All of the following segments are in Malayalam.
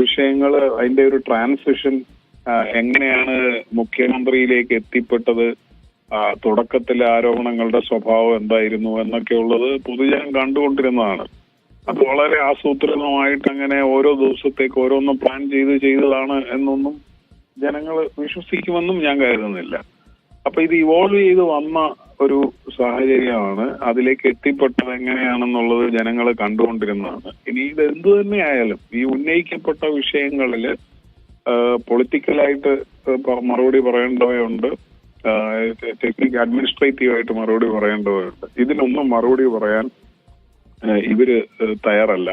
വിഷയങ്ങൾ അതിന്റെ ഒരു ട്രാൻസിഷൻ എങ്ങനെയാണ് മുഖ്യമന്ത്രിയിലേക്ക് എത്തിപ്പെട്ടത് തുടക്കത്തിലെ ആരോപണങ്ങളുടെ സ്വഭാവം എന്തായിരുന്നു എന്നൊക്കെ ഉള്ളത് പൊതുജനം കണ്ടുകൊണ്ടിരുന്നതാണ്. അത് വളരെ ആസൂത്രിതമായിട്ട് അങ്ങനെ ഓരോ ദിവസത്തേക്ക് ഓരോന്നും പ്ലാൻ ചെയ്ത് ചെയ്തതാണ് എന്നൊന്നും ജനങ്ങൾ വിശ്വസിക്കുമെന്നും ഞാൻ കരുതുന്നില്ല. അപ്പൊ ഇത് ഇവോൾവ് ചെയ്ത് വന്ന ഒരു സാഹചര്യമാണ്. അതിലേക്ക് എത്തിപ്പെട്ടത് എങ്ങനെയാണെന്നുള്ളത് ജനങ്ങൾ കണ്ടുകൊണ്ടിരുന്നതാണ്. ഇനി ഇത് എന്തു തന്നെയായാലും ഈ ഉന്നയിക്കപ്പെട്ട വിഷയങ്ങളിൽ പൊളിറ്റിക്കലായിട്ട് മറുപടി പറയേണ്ടവയുണ്ട്. ടെക്നിക്ക് അഡ്മിനിസ്ട്രേറ്റീവ് ആയിട്ട് മറുപടി പറയേണ്ടവയുണ്ട്. ഇതിനൊന്നും മറുപടി പറയാൻ ഇവർ തയ്യാറല്ല.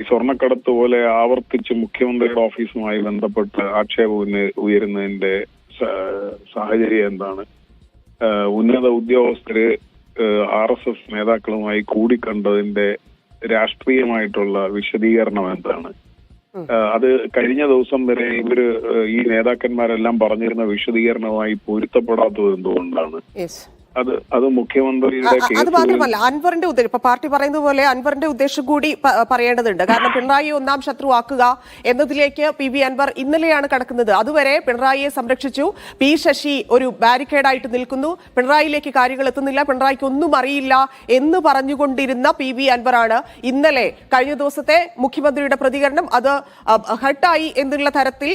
ഈ സ്വർണക്കടത്ത് പോലെ ആവർത്തിച്ച് മുഖ്യമന്ത്രിയുടെ ഓഫീസുമായി ബന്ധപ്പെട്ട് ആക്ഷേപം ഉയരുന്നതിന്റെ സാഹചര്യം എന്താണ്? ഉന്നത ഉദ്യോഗസ്ഥര് ആർ എസ് എസ് നേതാക്കളുമായി കൂടിക്കണ്ടതിന്റെ രാഷ്ട്രീയമായിട്ടുള്ള വിശദീകരണം എന്താണ്? അത് കഴിഞ്ഞ ദിവസം വരെ ഇവർ ഈ നേതാക്കന്മാരെല്ലാം പറഞ്ഞിരുന്ന വിശദീകരണവുമായി പൊരുത്തപ്പെടാത്തത് എന്തുകൊണ്ടാണ്? അത് അത് മുഖ്യമന്ത്രിയുടെ അത് മാത്രമല്ല അൻവറിന്റെ ഉദ്ദേശം ഇപ്പൊ പാർട്ടി പറയുന്നത് പോലെ അൻവറിന്റെ ഉദ്ദേശം കൂടി പറയേണ്ടതുണ്ട്. കാരണം പിണറായി ഒന്നാം ശത്രു ആക്കുക എന്നതിലേക്ക് പി വി അൻവർ ഇന്നലെയാണ് കടക്കുന്നത്. അതുവരെ പിണറായിയെ സംരക്ഷിച്ചു. പി ശശി ഒരു ബാരിക്കേഡായിട്ട് നിൽക്കുന്നു. പിണറായിയിലേക്ക് കാര്യങ്ങൾ എത്തുന്നില്ല. പിണറായിക്ക് ഒന്നും അറിയില്ല എന്ന് പറഞ്ഞുകൊണ്ടിരുന്ന പി വി അൻവറാണ് ഇന്നലെ കഴിഞ്ഞ ദിവസത്തെ മുഖ്യമന്ത്രിയുടെ പ്രതികരണം. അത് ഹട്ടായി എന്നുള്ള തരത്തിൽ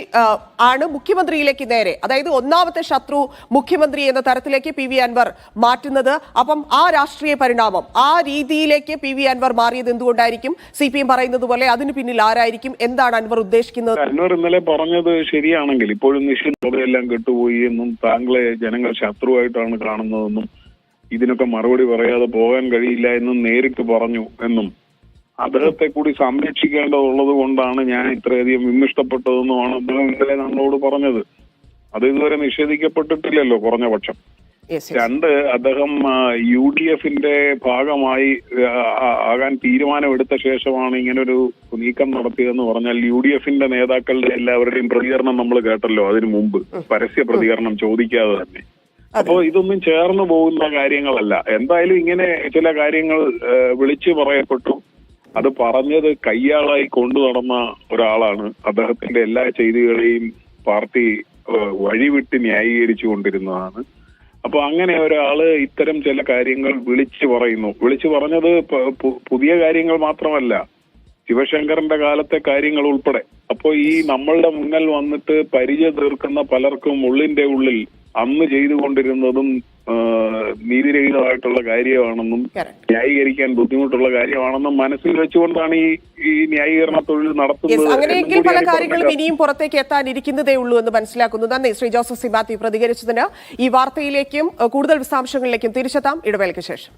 ആണ് മുഖ്യമന്ത്രിയിലേക്ക് നേരെ. അതായത് ഒന്നാമത്തെ ശത്രു മുഖ്യമന്ത്രി എന്ന തരത്തിലേക്ക് പി വി അൻവർ മാറ്റുന്നത്. അപ്പം ആ രാഷ്ട്രീയ പരിണാമം ആ രീതിയിലേക്ക് പി വി അൻവർ മാറിയത് എന്തുകൊണ്ടായിരിക്കും? സി പി എം പറയുന്നത് പോലെ അതിന് പിന്നിൽ ആരായിരിക്കും? എന്താണ് അൻവർ ഉദ്ദേശിക്കുന്നത്? അൻവർ ഇന്നലെ പറഞ്ഞത് ശരിയാണെങ്കിൽ ഇപ്പോഴും നിശ്ചിതെല്ലാം കെട്ടുപോയി എന്നും താങ്കളെ ജനങ്ങൾ ശത്രുവായിട്ടാണ് കാണുന്നതെന്നും ഇതിനൊക്കെ മറുപടി പറയാതെ പോകാൻ കഴിയില്ല എന്നും നേരിട്ട് പറഞ്ഞു എന്നും. അദ്ദേഹത്തെ കൂടി സംരക്ഷിക്കേണ്ടതുള്ളത് കൊണ്ടാണ് ഞാൻ ഇത്രയധികം വിമിഷ്ടപ്പെട്ടതെന്നുമാണ് അദ്ദേഹം ഇന്നലെ നമ്മളോട് പറഞ്ഞത്. അത് ഇതുവരെ നിഷേധിക്കപ്പെട്ടിട്ടില്ലല്ലോ കുറഞ്ഞ പക്ഷം. രണ്ട് അദ്ദേഹം യു ഡി എഫിന്റെ ഭാഗമായി ആകാൻ തീരുമാനമെടുത്ത ശേഷമാണ് ഇങ്ങനൊരു നീക്കം നടത്തിയതെന്ന് പറഞ്ഞാൽ യു ഡി എഫിന്റെ നേതാക്കളുടെ എല്ലാവരുടെയും പ്രതികരണം നമ്മൾ കേട്ടല്ലോ അതിനു മുമ്പ്. പരസ്യ പ്രതികരണം ചോദിക്കാതെ തന്നെ. അപ്പോ ഇതൊന്നും ചേർന്നു പോകുന്ന കാര്യങ്ങളല്ല. എന്തായാലും ഇങ്ങനെ ചില കാര്യങ്ങൾ വിളിച്ചു പറയപ്പെട്ടു. അത് പറഞ്ഞത് കയ്യാളായി കൊണ്ടു നടന്ന ഒരാളാണ്. അദ്ദേഹത്തിന്റെ എല്ലാ ചെയ്തികളെയും പാർട്ടി വഴിവിട്ട് ന്യായീകരിച്ചു കൊണ്ടിരുന്നതാണ്. അപ്പൊ അങ്ങനെ ഒരാൾ ഇത്തരം ചില കാര്യങ്ങൾ വിളിച്ചു പറയുന്നു. വിളിച്ചു പറഞ്ഞത് പുതിയ കാര്യങ്ങൾ മാത്രമല്ല. ശിവശങ്കറിന്റെ കാലത്തെ കാര്യങ്ങൾ ഉൾപ്പെടെ. അപ്പോ ഈ നമ്മളുടെ മുന്നിൽ വന്നിട്ട് പരിചയ തീർക്കുന്ന പലർക്കും ഉള്ളിന്റെ ഉള്ളിൽ അന്ന് ചെയ്തുകൊണ്ടിരുന്നതും നീതിരഹിതമായിട്ടുള്ള കാര്യമാണെന്നും. ന്യായീകരിക്കാൻ ബുദ്ധിമുട്ടുള്ള കാര്യമാണെന്നും മനസ്സിൽ വെച്ചുകൊണ്ടാണ് ഈ ഈ ന്യായീകരണ തൊഴിൽ നടത്തുന്നത് അങ്ങനെയെങ്കിൽ പല കാര്യങ്ങളും ഇനിയും പുറത്തേക്ക് എത്താനിരിക്കുന്നതേ ഉള്ളൂ എന്ന് മനസ്സിലാക്കുന്നു. നന്ദി. ശ്രീ ജോസഫ് സിബാത്തി പ്രതികരിച്ചതിന് ഈ വാർത്തയിലേക്കും കൂടുതൽ വിശദാംശങ്ങളിലേക്കും തിരിച്ചെത്താം. ഇടവേളയ്ക്ക് ശേഷം.